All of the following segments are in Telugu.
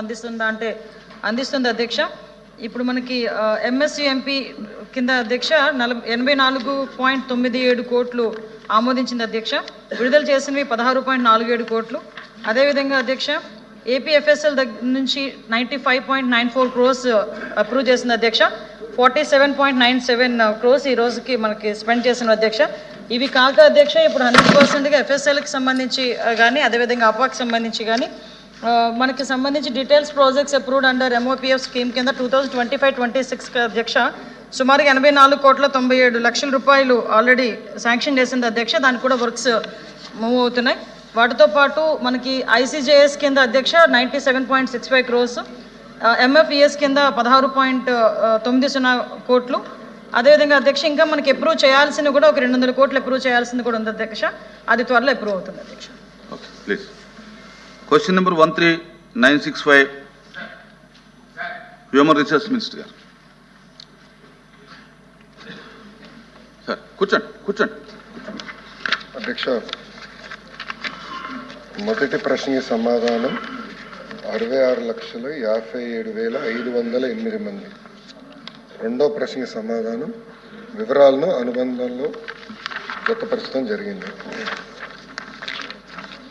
అందిస్తుందా అంటే అందిస్తుంది అధ్యక్ష. ఇప్పుడు మనకి ఎంఎస్సిఎంపి కింద అధ్యక్ష నలభై ఎనభై నాలుగు పాయింట్ తొమ్మిది ఏడు కోట్లు ఆమోదించింది అధ్యక్ష. విడుదల చేసినవి పదహారు పాయింట్ నాలుగు ఏడు కోట్లు. అదేవిధంగా అధ్యక్ష ఏపీఎఫ్ఎస్ఎల్ దగ్గర నుంచి ninety five point nine four crores approve చేసింది అధ్యక్ష. Forty seven point nine seven crores ఈ రోజుకి మనకి స్పెండ్ చేసిన అధ్యక్ష. ఇవి కాక అధ్యక్ష ఇప్పుడు హండ్రెడ్ పర్సెంట్గా ఎఫ్ఎస్ఎల్కి సంబంధించి కానీ అదేవిధంగా అపాకి సంబంధించి కానీ మనకి సంబంధించి details projects approved under MOPF scheme కింద two thousand twenty five twenty six అధ్యక్ష. సుమారుగా ఎనభై నాలుగు కోట్ల తొంభై ఏడు లక్షల రూపాయలు ఆల్రెడీ శాంక్షన్ చేసింది అధ్యక్ష. దానికి కూడా వర్క్స్ మూవ్ అవుతున్నాయి. వాటితో పాటు మనకి ఐసీజేఎస్ కింద అధ్యక్ష ninety seven point six five crores MFES కింద పదహారు పాయింట్ తొమ్మిది సున్నా కోట్లు. అదేవిధంగా అధ్యక్ష ఇంకా మనకి అప్రూవ్ చేయాల్సింది కూడా ఒక రెండు వందల కోట్లు అప్రూవ్ చేయాల్సింది కూడా ఉంది అధ్యక్ష. అది త్వరలో అప్రూవ్ అవుతుంది అధ్యక్ష. Please question number one three nine six five human resource minister garu sir కూర్చోండి కూర్చోండి అధ్యక్ష మొదటి ప్రశ్నకి సమాధానం అరవై ఆరు లక్షల యాభై ఏడు వేల ఐదు వందల ఎనిమిది మంది. రెండో ప్రశ్నకి సమాధానం వివరాలను అనుబంధంలో జతపరచడం జరిగింది.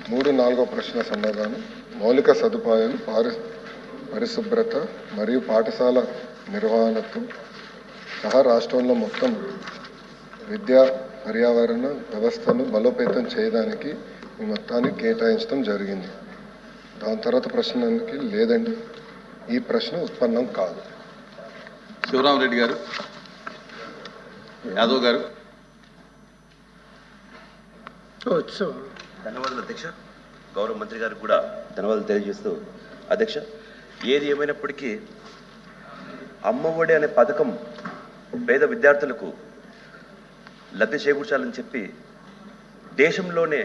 మూడు నాలుగో ప్రశ్న సమాధానం. మౌలిక సదుపాయాలు పారి పరిశుభ్రత మరియు పాఠశాల నిర్వహణతో సహా రాష్ట్రంలో మొత్తం విద్యా పర్యావరణ వ్యవస్థను బలోపేతం చేయడానికి ఈ మొత్తాన్ని కేటాయించడం జరిగింది. దాని తర్వాత ప్రశ్నకి లేదండి. ఈ ప్రశ్న ఉత్పన్నం కాదు. శివరామరెడ్డి గారు యాదవ్ గారు. ధన్యవాదాలు అధ్యక్ష. గౌరవ మంత్రి గారికి కూడా ధన్యవాదాలు తెలియజేస్తూ అధ్యక్ష ఏది ఏమైనప్పటికీ అమ్మఒడి అనే పథకం పేద విద్యార్థులకు లబ్ధి చేకూర్చాలని చెప్పి దేశంలోనే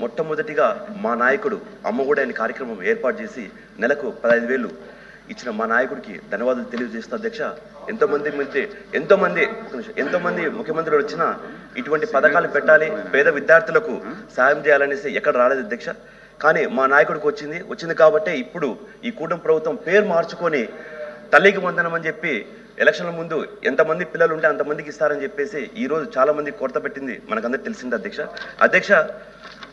మొట్టమొదటిగా మా నాయకుడు అమ్మఒడి అనే కార్యక్రమం ఏర్పాటు చేసి నెలకు పదహైదు వేలు ఇచ్చిన మా నాయకుడికి ధన్యవాదాలు తెలియజేస్తూ అధ్యక్ష. ఎంతోమంది మంది ఎంతోమంది ఒక నిమిషం, ఎంతోమంది ముఖ్యమంత్రులు వచ్చినా ఇటువంటి పథకాలు పెట్టాలి పేద విద్యార్థులకు సాయం చేయాలనేసి ఎక్కడ రాలేదు అధ్యక్ష. కానీ మా నాయకుడికి వచ్చింది వచ్చింది కాబట్టే ఇప్పుడు ఈ కూటమి ప్రభుత్వం పేరు మార్చుకొని తల్లికి వందనం అని చెప్పి ఎలక్షన్ల ముందు ఎంతమంది పిల్లలు ఉంటే అంతమందికి ఇస్తారని చెప్పేసి ఈ రోజు చాలా మంది కొరత పెట్టింది మనకందరికి తెలిసింది అధ్యక్ష. అధ్యక్ష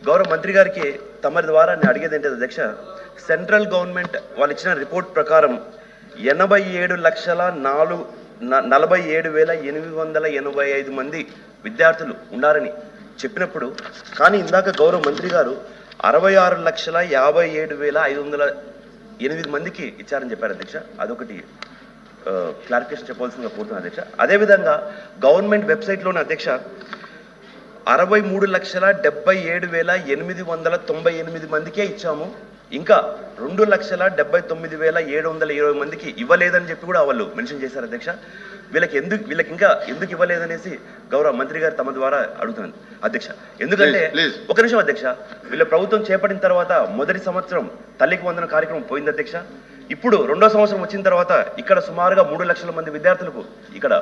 గౌరవ మంత్రి గారికి తమరి ద్వారా నేను అడిగేది ఏంటంటే అధ్యక్ష సెంట్రల్ గవర్నమెంట్ వాళ్ళు ఇచ్చిన రిపోర్ట్ ప్రకారం ఎనభై ఏడు లక్షల నాలుగు నలభై ఏడు వేల ఎనిమిది వందల ఎనభై ఐదు మంది విద్యార్థులు ఉన్నారని చెప్పినప్పుడు కానీ ఇందాక గౌరవ మంత్రి గారు అరవై ఆరు లక్షల యాభై ఏడు వేల ఐదు వందల ఎనిమిది మందికి ఇచ్చారని చెప్పారు అధ్యక్ష. అదొకటి క్లారిఫికేషన్ చెప్పాల్సిందిగా కోరుతున్నాను అధ్యక్ష. అదేవిధంగా గవర్నమెంట్ వెబ్సైట్లోని అధ్యక్ష అరవై మూడు లక్షల డెబ్బై ఏడు వేల ఎనిమిది వందల తొంభై ఎనిమిది మందికే ఇచ్చాము. ఇంకా రెండు లక్షల డెబ్బై తొమ్మిది వేల ఏడు వందల ఇరవై మందికి ఇవ్వలేదని చెప్పి కూడా వాళ్ళు మెన్షన్ చేశారు అధ్యక్ష. వీళ్ళకి ఎందుకు వీళ్ళకి ఇంకా ఎందుకు ఇవ్వలేదనేసి గౌరవ మంత్రి గారు తమ ద్వారా అడుగుతున్నాను అధ్యక్ష ఎందుకంటే. ఒక నిమిషం అధ్యక్ష వీళ్ళ ప్రభుత్వం చేపట్టిన తర్వాత మొదటి సంవత్సరం తల్లికి వందన కార్యక్రమం పోయింది అధ్యక్ష. ఇప్పుడు రెండో సంవత్సరం వచ్చిన తర్వాత ఇక్కడ సుమారుగా మూడు లక్షల మంది విద్యార్థులకు ఇక్కడ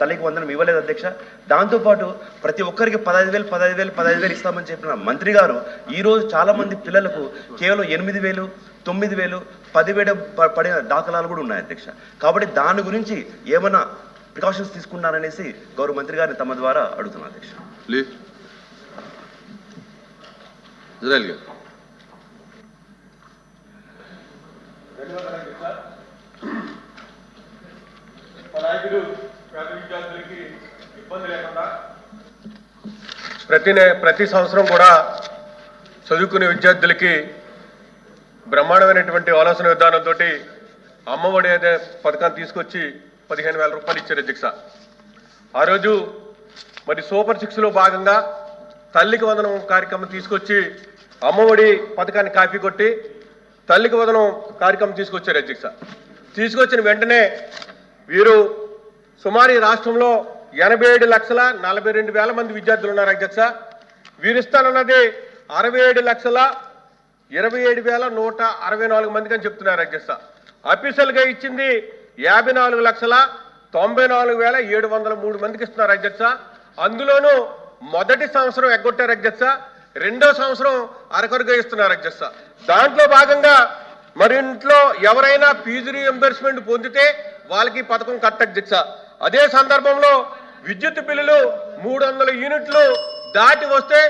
తల్లికి వందనం ఇవ్వలేదు అధ్యక్ష. దాంతోపాటు ప్రతి ఒక్కరికి పదహైదు వేలు పదహైదు వేలు పదహైదు వేలు ఇస్తామని చెప్పిన మంత్రి గారు ఈ రోజు చాలా మంది పిల్లలకు కేవలం ఎనిమిది వేలు తొమ్మిది వేలు పదివేల ప- పడిన దాఖలాలు కూడా ఉన్నాయి అధ్యక్ష. కాబట్టి దాని గురించి ఏమైనా ప్రికాషన్స్ తీసుకున్నారనేసి గౌరవ మంత్రి గారిని తమ ద్వారా అడుగుతున్నాను అధ్యక్ష. ప్లీజ్ ఇజ్రాయల్ గారు. నాయకుడు పేద విద్యార్థులకి ఇబ్బంది లేకుండా ప్రతి ప్రతి సంవత్సరం కూడా చదువుకునే విద్యార్థులకి బ్రహ్మాండమైనటువంటి ఆలోచన విధానంతో అమ్మఒడి అనే పథకాన్ని తీసుకొచ్చి పదిహేను వేల రూపాయలు ఇచ్చారు అధ్యక్ష ఆ రోజు మరి సూపర్ సిక్స్లో భాగంగా తల్లికి వదనం కార్యక్రమం తీసుకొచ్చి అమ్మఒడి పథకాన్ని కాపీ కొట్టి తల్లికి వదనం కార్యక్రమం తీసుకొచ్చారు అధ్యక్ష. తీసుకొచ్చిన వెంటనే వీరు సుమారు రాష్ట్రంలో ఎనభై ఏడు లక్షల నలభై రెండు వేల మంది విద్యార్థులు ఉన్నారు అధ్యక్ష. వీరిస్తానన్నది అరవై ఏడు లక్షల ఇరవై ఏడు వేల నూట అరవై నాలుగు మందికి అని చెప్తున్నారు అధ్యక్ష. అఫీషియల్గా ఇచ్చింది యాభై నాలుగు లక్షల తొంభై నాలుగు వేల ఏడు వందల మూడు మందికి ఇస్తున్నారు అధ్యక్ష. అందులోనూ మొదటి సంవత్సరం ఎగ్గొట్టారు అధ్యక్ష. రెండో సంవత్సరం అరకొరగా ఇస్తున్నారు అధ్యక్ష. దాంట్లో భాగంగా మరి ఇంట్లో ఎవరైనా ఫీజు రీఎంబర్స్మెంట్ పొందితే వాళ్ళకి పథకం కట్ట అధ్యక్ష. అదే సందర్భంలో విద్యుత్ బిల్లులు మూడు వందల యూనిట్లు దాటి వస్తే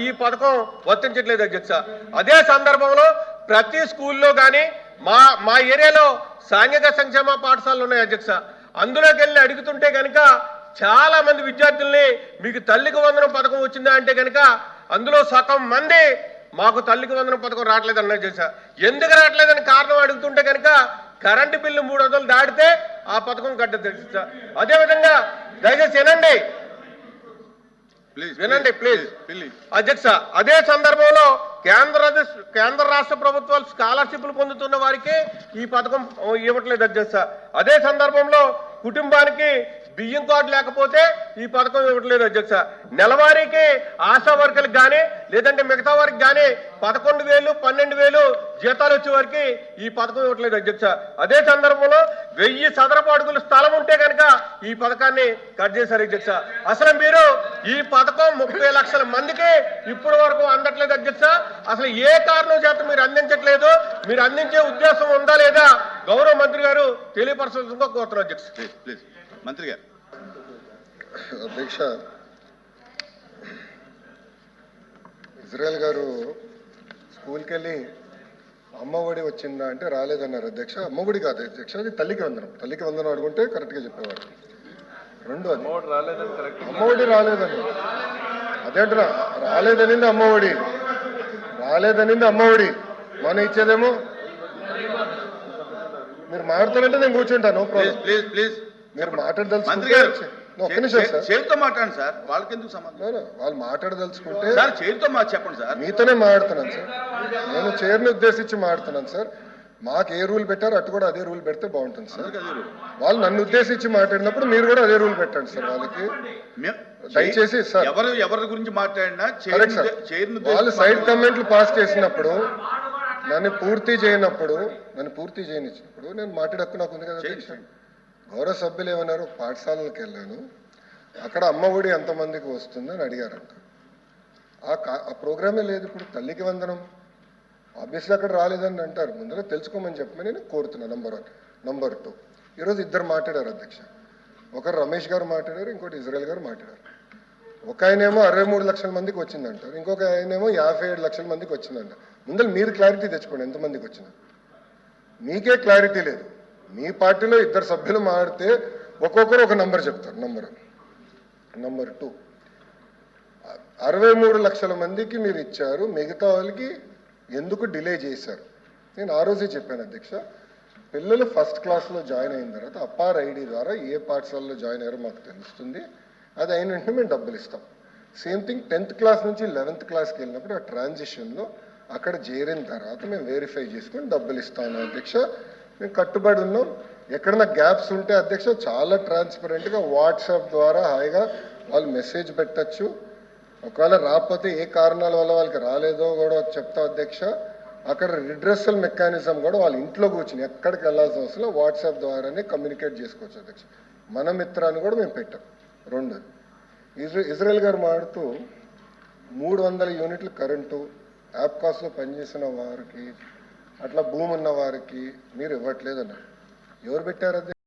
ఈ పథకం వర్తించట్లేదు అధ్యక్ష అదే సందర్భంలో ప్రతి స్కూల్లో కానీ మా మా ఏరియాలో సాంఘిక సంక్షేమ పాఠశాలలు ఉన్నాయి అధ్యక్ష అందులోకి వెళ్ళి అడుగుతుంటే కనుక చాలా మంది విద్యార్థుల్ని మీకు తల్లికి వందనం పథకం వచ్చిందా అంటే కనుక అందులో సగం మంది మాకు తల్లికి వందనం పథకం రావట్లేదు అన్న చేశా. ఎందుకు రావట్లేదని కారణం అడుగుతుంటే కనుక కరెంటు బిల్లు మూడు వందలు దాటితే ఆ పథకం కట్టదు అదేవిధంగా దయచేసి వినండి వినండి. ప్లీజ్ అధ్యక్ష అదే సందర్భంలో కేంద్ర కేంద్ర రాష్ట్ర ప్రభుత్వాలు స్కాలర్షిప్లు పొందుతున్న వారికి ఈ పథకం ఇవ్వట్లేదు అధ్యక్ష అదే సందర్భంలో కుటుంబానికి బియ్యం కార్డు లేకపోతే ఈ పథకం ఇవ్వట్లేదు అధ్యక్ష. నెలవారీకి ఆశా వర్కర్లకు కానీ లేదంటే మిగతా వారికి కానీ పదకొండు వేలు పన్నెండు వేలు జీతాలు వచ్చే వారికి ఈ పథకం ఇవ్వట్లేదు అధ్యక్ష. అదే సందర్భంలో వెయ్యి చదరపు అడుగుల స్థలం ఉంటే కనుక ఈ పథకాన్ని కట్ చేశారు అధ్యక్ష. అసలు మీరు ఈ పథకం ముప్పై లక్షల మందికి ఇప్పటి వరకు అందట్లేదు అధ్యక్ష. అసలు ఏ కారణం చేత మీరు అందించట్లేదు? మీరు అందించే ఉద్దేశం ఉందా లేదా? గౌరవ మంత్రి గారు తెలియపరచాల్సిందిగా కోరుతున్నారు అధ్యక్ష. ప్లీజ్ ప్లీజ్ మంత్రి గారు. అధ్యక్ష ఇజ్రాయెల్ గారు స్కూల్కి వెళ్ళి అమ్మ ఒడి వచ్చిందా అంటే రాలేదన్నారు అధ్యక్ష. అమ్మ ఒడి కాదు అధ్యక్ష అది తల్లికి వందనం. తల్లికి వందనం అడుగుంటే కరెక్ట్గా చెప్పేవాడు రెండు అది. అమ్మ ఒడి రాలేదని అదేంటరా రాలేదనింది అమ్మ ఒడి. రాలేదనింది అమ్మ ఒడి. మనం ఇచ్చేదేమో? మీరు మాట్లాడారంటే నేను కూర్చుంటాను no please problem please please మీరు మాట్లాడదలుచుకుంటే చేతితో మాట్లాడండి సార్. వాళ్ళకి ఎందుకు no, వాళ్ళు మాట్లాడదలుచుకుంటే సార్ చేతితో మా చెప్పండి సార్. మీతోనే మాట్లాడుతున్నాను సార్. నేను చైర్ని ఉద్దేశించి మాట్లాడుతున్నాను సార్. మాకు ఏ రూల్ పెట్టారో అటు కూడా అదే రూల్ పెడితే బాగుంటుంది సార్. వాళ్ళు నన్ను ఉద్దేశించి మాట్లాడినప్పుడు మీరు కూడా అదే రూల్ పెట్టండి సార్ వాళ్ళకి. దయచేసి సార్. ఎవరు ఎవరి గురించి మాట్లాడినా వాళ్ళు సైడ్ కమెంట్లు పాస్ చేసినప్పుడు నన్ను పూర్తి చేయనప్పుడు నన్ను పూర్తి చేయనిచ్చినప్పుడు నేను మాట్లాడక్కు నాకు ఉంది కదా గౌరవ సభ్యులు ఏమన్నారు పాఠశాలలకు వెళ్ళాను అక్కడ అమ్మ ఒడి ఎంతమందికి వస్తుందని అడిగారంట. ఆ కా- ఆ ప్రోగ్రామే లేదు ఇప్పుడు తల్లికి వందనం. ఆబ్వియస్లీ అక్కడ రాలేదని అంటారు. ముందర తెలుసుకోమని చెప్పమని నేను కోరుతున్నాను నంబర్ వన్. Number two. ఈరోజు ఇద్దరు మాట్లాడారు అధ్యక్ష. ఒకరు రమేష్ గారు మాట్లాడారు ఇంకోటి ఇజ్రాయల్ గారు మాట్లాడారు. ఒక ఆయనేమో అరవై మూడు లక్షల మందికి వచ్చిందంటారు. ఇంకొక ఆయనేమో యాభై ఏడు లక్షల మందికి వచ్చిందంట. ముందర మీరు క్లారిటీ తెచ్చుకోండి ఎంతమందికి వచ్చింది మీకే క్లారిటీ లేదు. మీ పార్టీలో ఇద్దరు సభ్యులు మాడితే ఒక్కొక్కరు ఒక నంబర్ చెప్తారు నంబర్. Number two. అరవై మూడు లక్షల మందికి మీరు ఇచ్చారు మిగతా వాళ్ళకి ఎందుకు డిలే చేశారు? నేను ఆ రోజే చెప్పాను అధ్యక్ష. పిల్లలు ఫస్ట్ క్లాస్లో జాయిన్ అయిన తర్వాత అప్పార్ ఐడి ద్వారా ఏ పాఠశాలలో జాయిన్ అయ్యారో మాకు తెలుస్తుంది. అది అయిన వెంటనే మేము డబ్బులు ఇస్తాం. సేమ్ థింగ్ టెన్త్ క్లాస్ నుంచి లెవెన్త్ క్లాస్కి వెళ్ళినప్పుడు ఆ ట్రాన్సిషన్లో అక్కడ చేరిన తర్వాత మేము వెరిఫై చేసుకొని డబ్బులు ఇస్తాను అధ్యక్ష. మేము కట్టుబడి ఉన్నాం. ఎక్కడన్నా గ్యాప్స్ ఉంటే అధ్యక్ష చాలా ట్రాన్స్పరెంట్గా వాట్సాప్ ద్వారా హాయిగా వాళ్ళు మెసేజ్ పెట్టచ్చు. ఒకవేళ రాకపోతే ఏ కారణాల వల్ల వాళ్ళకి రాలేదో కూడా చెప్తా అధ్యక్ష. అక్కడ రిడ్రెస్సల్ మెకానిజం కూడా వాళ్ళ ఇంట్లో కూర్చుని ఎక్కడికి వెళ్ళాల్సిన అవసరం వాట్సాప్ ద్వారానే కమ్యూనికేట్ చేసుకోవచ్చు అధ్యక్ష. మన మిత్రాన్ని కూడా మేము పెట్టాం. రెండు ఇజ్రా ఇజ్రాయెల్ గారు మాడుతూ మూడు వందల యూనిట్లు కరెంటు యాప్ కాస్ట్లో పనిచేసిన వారికి అట్లా భూమి ఉన్న వారికి మీరు ఇవ్వట్లేదు ఎవరు పెట్టారు అది?